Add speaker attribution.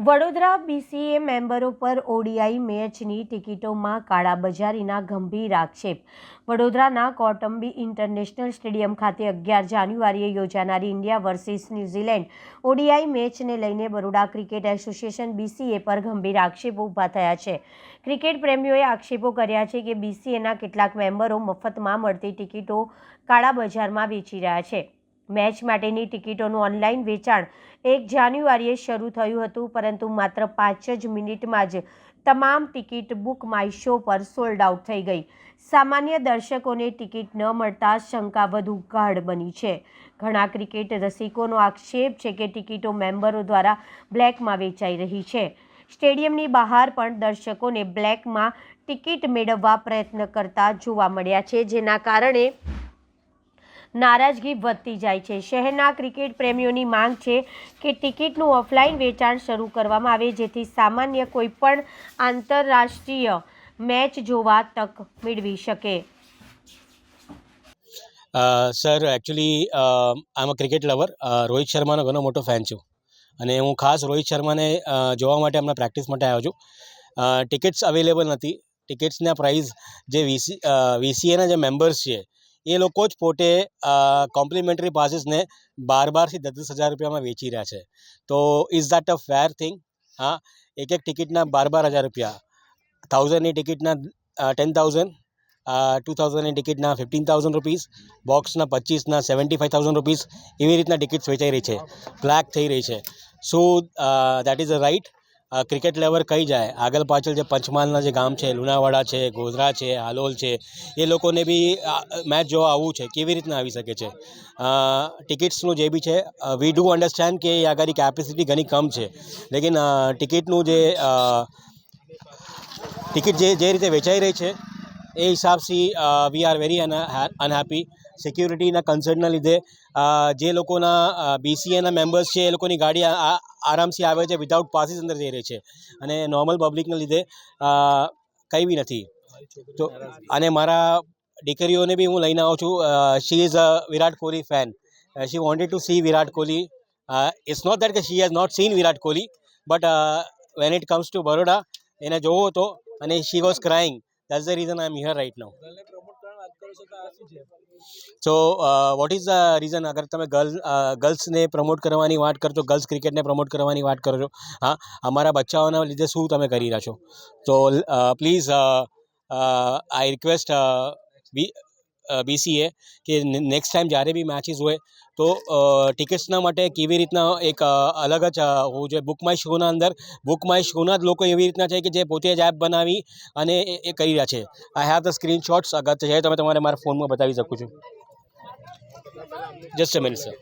Speaker 1: Vadodara BCA મેમ્બરો પર ODI મેચની ટિકિટોમાં કાળાબજારીના ગંભીર આક્ષેપ. વડોદરાના કોટંબી ઇન્ટરનેશનલ સ્ટેડિયમ ખાતે અગિયાર જાન્યુઆરીએ યોજાનારી India versus New Zealand ODI મેચને લઈને બરોડા ક્રિકેટ એસોસિએશન બીસીએ પર ગંભીર આક્ષેપો ઊભા થયા છે. ક્રિકેટ પ્રેમીઓએ આક્ષેપો કર્યા છે કે બીસીએના કેટલાક મેમ્બરો મફતમાં મળતી ટિકિટો કાળાબજારમાં વેચી રહ્યા છે. મેચ માટેની ટિકિટોનું ઓનલાઈન વેચાણ એક જાન્યુઆરીએ શરૂ થયું હતું, પરંતુ માત્ર પાંચ જ મિનિટમાં જ તમામ ટિકિટ બુક માય શો પર સોલ્ડ આઉટ થઈ ગઈ. સામાન્ય દર્શકોને ટિકિટ ન મળતા શંકા વધુ ગાઢ બની છે. ઘણા ક્રિકેટ રસિકોનો આક્ષેપ છે કે ટિકિટો મેમ્બરો દ્વારા બ્લેકમાં વેચાઈ રહી છે. સ્ટેડિયમની બહાર પણ દર્શકોને બ્લેકમાં ટિકિટ મેળવવા પ્રયત્ન કરતા જોવા મળ્યા છે, જેના કારણે નારાજગી વધતી જાય છે. શહેરના ક્રિકેટ પ્રેમીઓની માંગ છે કે ટિકિટનું ઓફલાઈન વેચાણ શરૂ કરવામાં આવે, જેથી સામાન્ય કોઈપણ આંતરરાષ્ટ્રીય મેચ જોવા તક મેળવી શકે.
Speaker 2: સર એકચ્યુઅલી આમાં ક્રિકેટ લવર રોહિત શર્માનો ઘણો મોટો ફેન છું. અને હું ખાસ રોહિત શર્માને જોવા માટે હમણાં પ્રેક્ટિસ માટે આવ્યો છું. ટિકિટ્સ અવેલેબલ નથી. ટિકિટ્સના પ્રાઇસ જે વીસી વીસીએના જે મેમ્બર્સ છે એ લોકો જ પોતે કોમ્પ્લિમેન્ટરી પાસીસને બાર બારથી દસ દસ હજાર રૂપિયામાં વેચી રહ્યા છે. તો is that a fair thing હા એક એક ટિકિટના બાર બાર હજાર રૂપિયા. થાઉઝન્ડની ટિકિટના ટેન થાઉઝન્ડ ટુ થાઉઝન્ડની ટિકિટના ફિફ્ટીન થાઉઝન્ડ રૂપીસ બોક્સના પચીસના સેવન્ટી ફાઇવ થાઉઝન્ડ રૂપીસ એવી રીતના ટિકિટ્સ વેચાઈ રહી છે. બ્લેક થઈ રહી છે. So that is a right cricket lover કહી જાય. આગળ પાછળ જે પંચમહાલના જે ગામ છે, લુણાવાડા છે, ગોધરા છે, હાલોલ છે, એ લોકોને બી મેચ જોવા આવવું છે. કેવી રીતના આવી શકે છે? ટિકિટ્સનું જે બી છે વી ડુ અન્ડરસ્ટેન્ડ કે એ આગળ કેપેસિટી ઘણી કમ છે. લેકિન ટિકિટનું જે ટિકિટ જે જે રીતે વેચાઈ રહી છે, એ હિસાબથી વી આર વેરી અનહેપી સિક્યુરિટીના કન્સર્નના લીધે જે લોકોના બીસીએના મેમ્બર્સ છે, એ લોકોની ગાડી આરામથી આવે છે વિધાઉટ પાસીસ અંદર જઈ રહી છે. અને નોર્મલ પબ્લિકના લીધે કંઈ બી નથી. તો, અને મારા દીકરીઓને બી હું લઈને આવું છું she is a Virat Kohli fan she wanted to see Virat Kohli. It's not that કે she has not seen Virat Kohli but when it comes to Baroda, એને જોવો હતો અને she was crying that's the reason I am here right now so what is the reason અગર તમે girl ગર્લ્સને promote કરવાની વાત કરતો ગર્લ્સ ક્રિકેટને પ્રમોટ કરવાની વાત કરો છો હા અમારા બચ્ચાઓના લીધે શું તમે કરી રહ્યા છો તો please I request B BCA કે નેક્સ્ટ ટાઈમ જ્યારે બી મેચીસ હોય તો ટિકિટ્સના માટે કેવી રીતના એક અલગ જ હોવું જોઈએ. બુક માય શોના અંદર બુક માય શોના જ લોકો એવી રીતના છે કે જે પોતે જ એપ બનાવી અને એ કરી રહ્યા છે. આઈ હેવ ધ સ્ક્રીનશોટ્સ અગર છે તમે તમારે મારા ફોનમાં બતાવી શકું છું. Just a minute sir